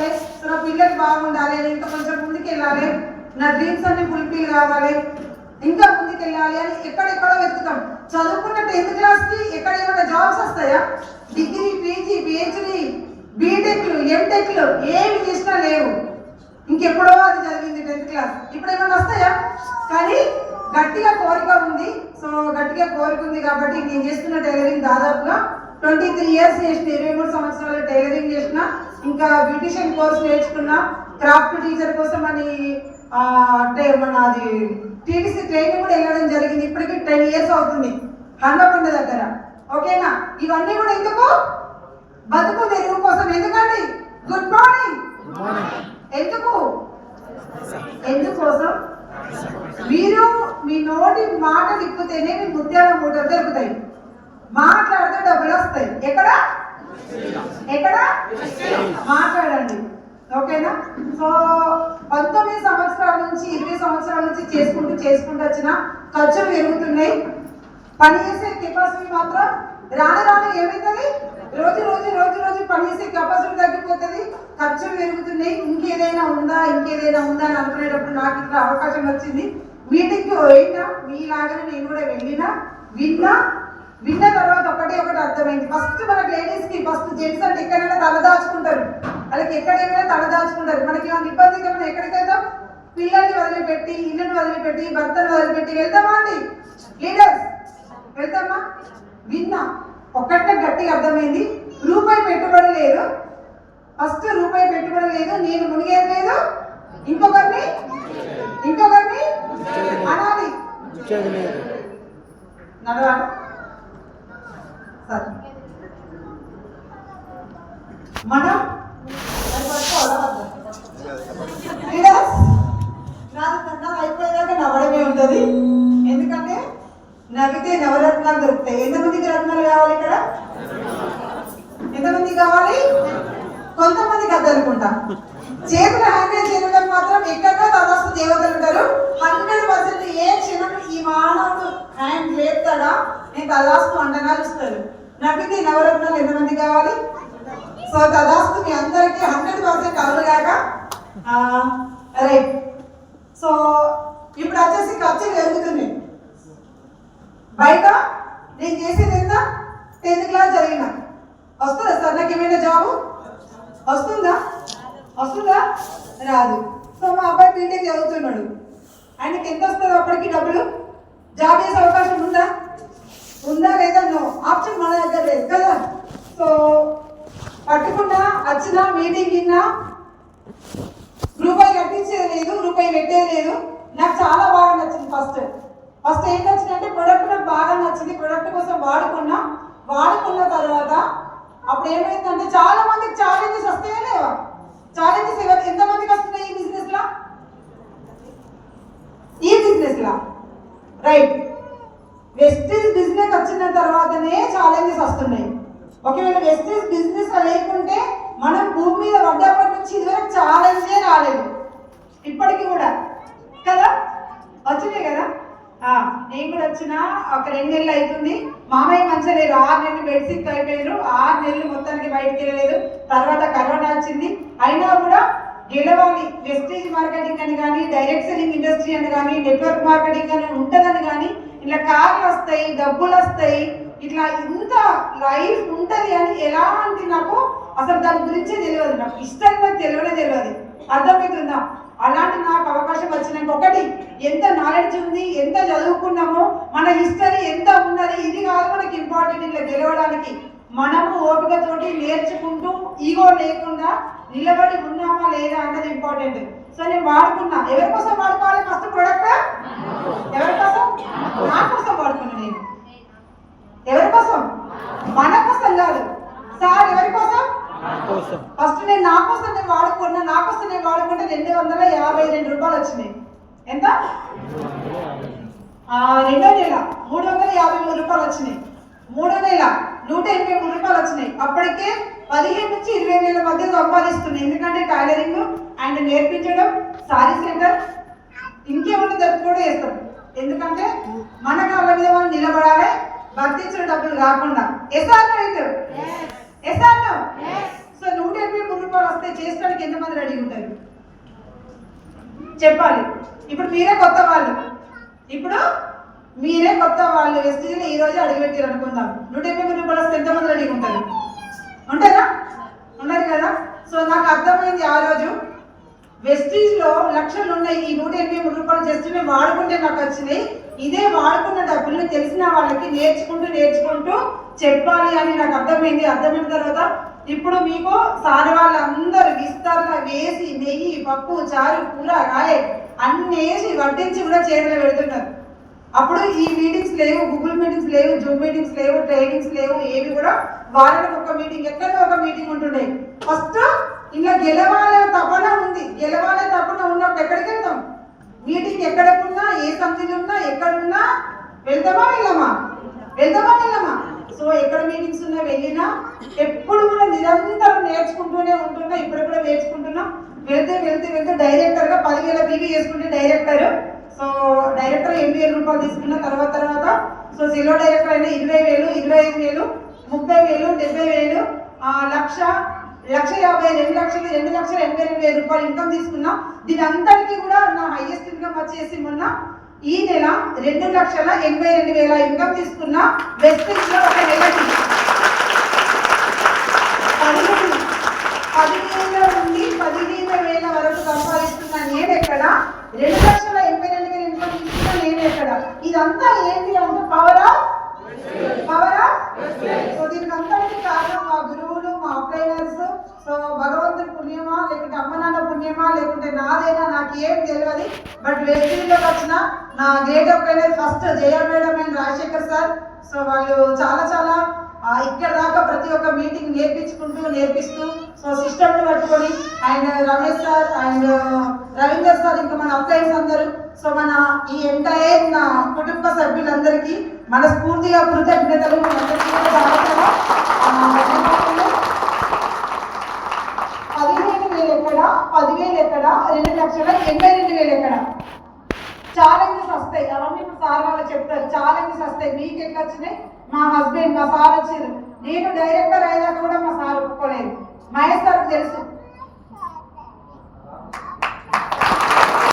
కావాలి నా పిల్లలు బాగుండాలి నేను ఇంకా కొంచెం ముందుకెళ్ళాలి. నా డ్రీమ్స్ అన్ని ఫుల్ఫిల్ కావాలి. ఇంకా ముందుకెళ్ళాలి అని ఎక్కడెక్కడో వెతుకుతాం. చదువుకున్న టెన్త్ క్లాస్కి ఎక్కడ ఏమైనా జాబ్స్ వస్తాయా డిగ్రీ పీజీ పిహెచ్డి బీటెక్లు ఎంటెక్లు ఏమి చేసినా లేవు. ఇంకెప్పుడో అది జరిగింది టెన్త్ క్లాస్ ఇప్పుడు ఏమైనా వస్తాయా? కానీ గట్టిగా కోరిక ఉంది. సో గట్టిగా కోరిక ఉంది కాబట్టి నేను చేస్తున్న టైలరింగ్ దాదాపుగా ట్వంటీ త్రీ ఇయర్స్ చేసిన. ఇరవై మూడు సంవత్సరాలు ఇంకా బ్యూటిషియన్ కోర్స్ నేర్చుకున్నా క్రాఫ్ట్ టీచర్ కోసం అని అంటే మన అది టీటీసీ ట్రైనింగ్ కూడా వెళ్ళడం జరిగింది. ఇప్పటికి టెన్ ఇయర్స్ అవుతుంది. హన్మకొండ దగ్గర. ఓకేనా? ఇవన్నీ కూడా ఎందుకు? బతుకు తెరువు కోసం ఎందుకండి? గుడ్ మార్నింగ్ ఎందుకు? ఎందుకోసం? మీరు మీ నోటి మాట తిప్పితేనే మీ ముత్యాల మూటలు దొరుకుతాయి. మాట్లాడితే డబ్బులు వస్తాయి. ఎక్కడ? ఎక్కడ? మాట్లాడండి. ఓకేనా? సో పంతొమ్మిది సంవత్సరాల నుంచి ఇరవై సంవత్సరాల నుంచి చేసుకుంటూ చేసుకుంటూ వచ్చిన ఖర్చులు పెరుగుతున్నాయి. పని చేసే కెపాసిటీ మాత్రం రాను రాను ఏమవుతుంది రోజు రోజు రోజు రోజు పని చేసే కెపాసిటీ తగ్గిపోతుంది ఖర్చులు పెరుగుతున్నాయి. ఇంకేదైనా ఉందా? ఇంకేదైనా ఉందా అని అనుకునేటప్పుడు నాకు ఇట్లా అవకాశం వచ్చింది. మీటింగ్కి పోయినా మీలాగానే నేను కూడా వెళ్ళినా విన్నా ఒకటే అర్థమైంది. ఫస్ట్ మనకి లేడీస్కి ఫస్ట్ జెంట్స్ అంటే ఎక్కడైనా తల దాచుకుంటారు. వాళ్ళకి ఎక్కడైనా తల దాచుకుంటారు. మనకి ఏమైనా ఇబ్బంది మనం ఎక్కడికి వెళ్తాం పిల్లల్ని వదిలిపెట్టి ఇల్లుని వదిలిపెట్టి భర్తను వదిలిపెట్టి వెళ్తామా అండి? లీడర్స్ వెళ్తామా విన్నా. ఒక్కటే గట్టిగా అర్థమైంది. రూపాయి పెట్టుబడి లేదు. ఫస్ట్ రూపాయి పెట్టుబడి లేదు. నేను మునిగేది లేదు. ఇంకొకరిని? ఇంకొకరిని? అనాలి. నడవాలి? సారీ మనం అది నవ్వడమే ఉంటుంది. ఎందుకంటే నవ్వితే నవరత్నాలు దొరుకుతాయి. ఎంతమందికి రత్నాలు కావాలి ఇక్కడ? ఎంతమంది కావాలి? కొంతమందికి కదనుకుంటా అనుకుంటా. చేతుల హ్యాండ్ చేయడం మాత్రం ఎక్కడో తదస్తు దేవతలు ఉంటారు. హండ్రెడ్ పర్సెంట్ ఏ క్షణం ఈ మానవుడు హ్యాండ్ లేపుతాడా? నేను తదాస్తు అంటగా చూస్తారు నవ్వితే నవరత్నాలు ఎంతమంది కావాలి? సో తదాస్తు మీ అందరికీ హండ్రెడ్ పర్సెంట్ అవును కాక రైట్ సో ఇప్పుడు వచ్చేసి ఖర్చులు పెరుగుతున్నాయి బయట నేను చేసేది ఎంత? టెన్త్ క్లాస్ జరిగిన. వస్తుందా సార్ నాకు ఏమైనా జాబు? వస్తుందా? వస్తుందా? రాదు. సో మా అబ్బాయి బీటెక్ చదువుతున్నాడు. ఆయనకి ఎంత వస్తుంది అప్పటికి డబ్బులు? జాబ్ చేసే అవకాశం ఉందా? ఉందా లేదా నో. ఆప్షన్ మన దగ్గర లేదు కదా. సో పట్టుకున్నా వచ్చినా మీటింగ్ విన్నా రూపాయి కట్టించేది లేదు రూపాయి పెట్టేది లేదు. నాకు చాలా బాగా నచ్చింది ఫస్ట్. ఫస్ట్ ఏం నచ్చిందంటే ప్రొడక్ట్ నాకు బాగా నచ్చింది. ప్రొడక్ట్ కోసం వాడుకున్నా. వాడుకున్న తర్వాత అప్పుడు ఏమైందంటే చాలా మందికి ఛాలెంజెస్ వస్తాయా లేవా? ఛాలెంజెస్ ఎవరు ఎంతమందికి వస్తున్నాయి ఈ బిజినెస్ లా? ఈ బిజినెస్ లా. రైట్ వెస్టీజ్ బిజినెస్ వచ్చిన తర్వాతనే ఛాలెంజెస్ వస్తున్నాయి. ఒకవేళ వెస్టీజ్ బిజినెస్ లేకుంటే మనం భూమి మీద పడ్డప్పటి నుంచి ఇదివరకు ఛాలెంజే రాలేదు. ఇప్పటికి కూడా. కదా? వచ్చినాయి కదా? నేను కూడా వచ్చిన ఒక రెండు నెలలు అవుతుంది. మామయ్య మంచిగా లేరు. ఆరు నెలలు బెడ్షీట్ అయిపోయారు. ఆరు నెలలు మొత్తానికి బయటికి వెళ్ళలేదు. తర్వాత కరోనా వచ్చింది. అయినా కూడా గెలవాలి. వెస్టేజ్ మార్కెటింగ్ అని కానీ డైరెక్ట్ సెల్లింగ్ ఇండస్ట్రీ అని కానీ నెట్వర్క్ మార్కెటింగ్ అని ఉంటుందని కానీ ఇట్లా కార్లు వస్తాయి డబ్బులు వస్తాయి ఇట్లా ఇంత లైఫ్ ఉంటది అని ఎలాంటి నాకు అసలు దాని గురించే తెలియదు. నాకు ఇష్టం నాకు తెలియనే తెలియదు. అర్థమవుతుందా? అలాంటి నాకు అవకాశం వచ్చినాక ఒకటి ఎంత నాలెడ్జ్ ఉంది ఎంత చదువుకున్నామో మన హిస్టరీ ఎంత ఉన్నది ఇది కాదు మనకి ఇంపార్టెంట్ ఇట్లా గెలవడానికి మనము ఓపికతోటి నేర్చుకుంటూ ఈగో లేకుండా నిలబడి ఉన్నామా లేదా అన్నది ఇంపార్టెంట్ సో నేను వాడుకున్నా. ఎవరి కోసం వాడుకోవాలి? ఫస్ట్ ప్రొడక్ట్ ఎవరి కోసం? నా కోసం వాడుకున్నా నేను. ఎవరి కోసం? మన కోసం కాదు. సార్ ఎవరి కోసం? ఫస్ట్ నేను నా కోసం నేను వాడుకున్నా. నా కోసం నేను వాడుకుంటే రెండు వందల యాభై రెండు రూపాయలు వచ్చినాయి. ఎంత? రెండో నెల మూడు వందల యాభై మూడు రూపాయలు వచ్చినాయి. మూడో నెల నూట ఎనభై మూడు రూపాయలు వచ్చినాయి. అప్పటికే పదిహేను నుంచి ఇరవై వేల మధ్య సంపాదిస్తున్నాయి ఎందుకంటే టైలరింగ్ అండ్ నేర్పించడం సారీ సెంటర్ ఇంకేమైనా దొరికి కూడా చేస్తాం. ఎందుకంటే మన కాళ్ళ మీద మనం నిలబడాలి భర్తించిన డబ్బులు కాకుండా. ఎస్ఆర్ రైట్ ఎస్ఆర్ సో నూట ఎనభై మూడు రూపాయలు వస్తే చేసుకోవడానికి ఎంతమంది రెడీ ఉంటారు? చెప్పాలి. ఇప్పుడు మీరే కొత్త వాళ్ళు. ఇప్పుడు మీరే కొత్త వాళ్ళు. వెస్టీజ్లో ఈ రోజు అడుగుపెట్టారు అనుకుందాం. నూట ఎనభై మూడు రూపాయలు వస్తే ఎంతమంది రెడీ ఉంటారు? నాకు అర్థమైంది ఆ రోజు. వెస్టీజ్లో లక్షలు ఉన్నాయి. ఈ నూట ఎనభై మూడు రూపాయలు జస్ట్ మేము వాడుకుంటే నాకు వచ్చినాయి. ఇదే వాడుకున్న డబ్బుల్ని తెలిసిన వాళ్ళకి నేర్చుకుంటూ నేర్చుకుంటూ చెప్పాలి అని నాకు అర్థమైంది. అర్థమైన తర్వాత ఇప్పుడు మీకు సార్ వాళ్ళందరూ విస్తరణ వేసి నెయ్యి పప్పు చారు కూర రాయే అన్ని వేసి వడ్డించి కూడా చేతిలో పెడుతున్నారు. అప్పుడు ఈ మీటింగ్స్ లేవు గూగుల్ మీటింగ్స్ లేవు జూమ్ మీటింగ్స్ లేవు ట్రైనింగ్స్ లేవు ఏవి కూడా వారానికి ఒక మీటింగ్ ఎక్కడ ఒక మీటింగ్ ఉంటుండే ఫస్ట్ ఇలా గెలవాలే తపన ఉంది. గెలవాలే తపన ఉన్నప్పుడు ఎక్కడికి వెళ్తాం? మీటింగ్ ఎక్కడకున్నా ఏ సంధిలో ఉన్నా ఎక్కడున్నా వెళ్తామా వెళ్ళమా? వెళ్తామా వెళ్ళమా? సో ఎక్కడ మీటింగ్స్ ఉన్నా వెళ్ళినా ఎప్పుడు కూడా నిరంతరం నేర్చుకుంటూనే ఉంటున్నా ఇప్పుడు కూడా నేర్చుకుంటున్నా వెళ్తే వెళ్తే వెళ్తే డైరెక్టర్గా పదివేల బీబీ చేసుకుంటే డైరెక్టర్ సో డైరెక్టర్ ఎనిమిది వేల రూపాయలు తీసుకున్న తర్వాత తర్వాత సో సిలో డైరెక్టర్ అయినా ఇరవై వేలు ఇరవై ఐదు వేలు ముప్పై వేలు డెబ్బై వేలు లక్ష లక్ష యాభై రెండు లక్షలు రెండు లక్షల ఎనభై రెండు వేల రూపాయలు ఇన్కమ్ తీసుకున్నా. దీని అందరికీ కూడా నా హైయెస్ట్ ఇన్కమ్ వచ్చేసి మొన్న ఈ నెల రెండు లక్షల ఎనభై రెండు వేల ఇన్కమ్ తీసుకున్న వెస్ట్లో ఒక నెలకి పదిహేను పదివేల నుండి పదిహేను వేల వరకు సంపాదిస్తున్న నేను ఎక్కడ? రెండు లక్షల ఎనభై రెండు వేల ఇన్కమ్ తీసుకున్న నేను ఎక్కడ ఇదంతా ఏంటి అంటే power of power of so దీనికి కారణం మా గురువులు మా అప్లైనర్స్ సో భగవంతుడి పుణ్యమా లేకుంటే అమ్మ నాన్న పుణ్యమా లేకుంటే నాదేనా నాకు ఏం తెలియదు. బట్ వెస్టీజ్లోకి వచ్చిన నా great upliner first Jaya madam and Rajashekar sir so వాళ్ళు చాలా చాలా ఇక్కడ దాకా ప్రతి ఒక్క మీటింగ్ నేర్పించుకుంటూ నేర్పిస్తూ సో సిస్టమ్ పట్టుకొని and Ramesh sir and Ravinder sir ఇంకా మన అప్లైన్స్ అందరూ సో మన ఈ ఎంటైర్ నా కుటుంబ సభ్యులందరికీ మనస్ఫూర్తిగా కృతజ్ఞతలు. అందరికీ పదిహేను వేలు ఎక్కడ? పదివేలు ఎక్కడ? రెండు లక్షల ఎనభై రెండు వేలు ఎక్కడ? ఛాలెంజెస్ వస్తాయి. అవన్నీ ఇప్పుడు సార్ వాళ్ళు చెప్తారు. ఛాలెంజెస్ వస్తాయి. మీకు ఎట్లా వచ్చినాయి? మా హస్బెండ్ మా సార్ వచ్చారు నేను డైరెక్టర్ అయ్యాక కూడా మా సార్ ఒప్పుకోలేదు. మహేష్ సార్కి తెలుసు.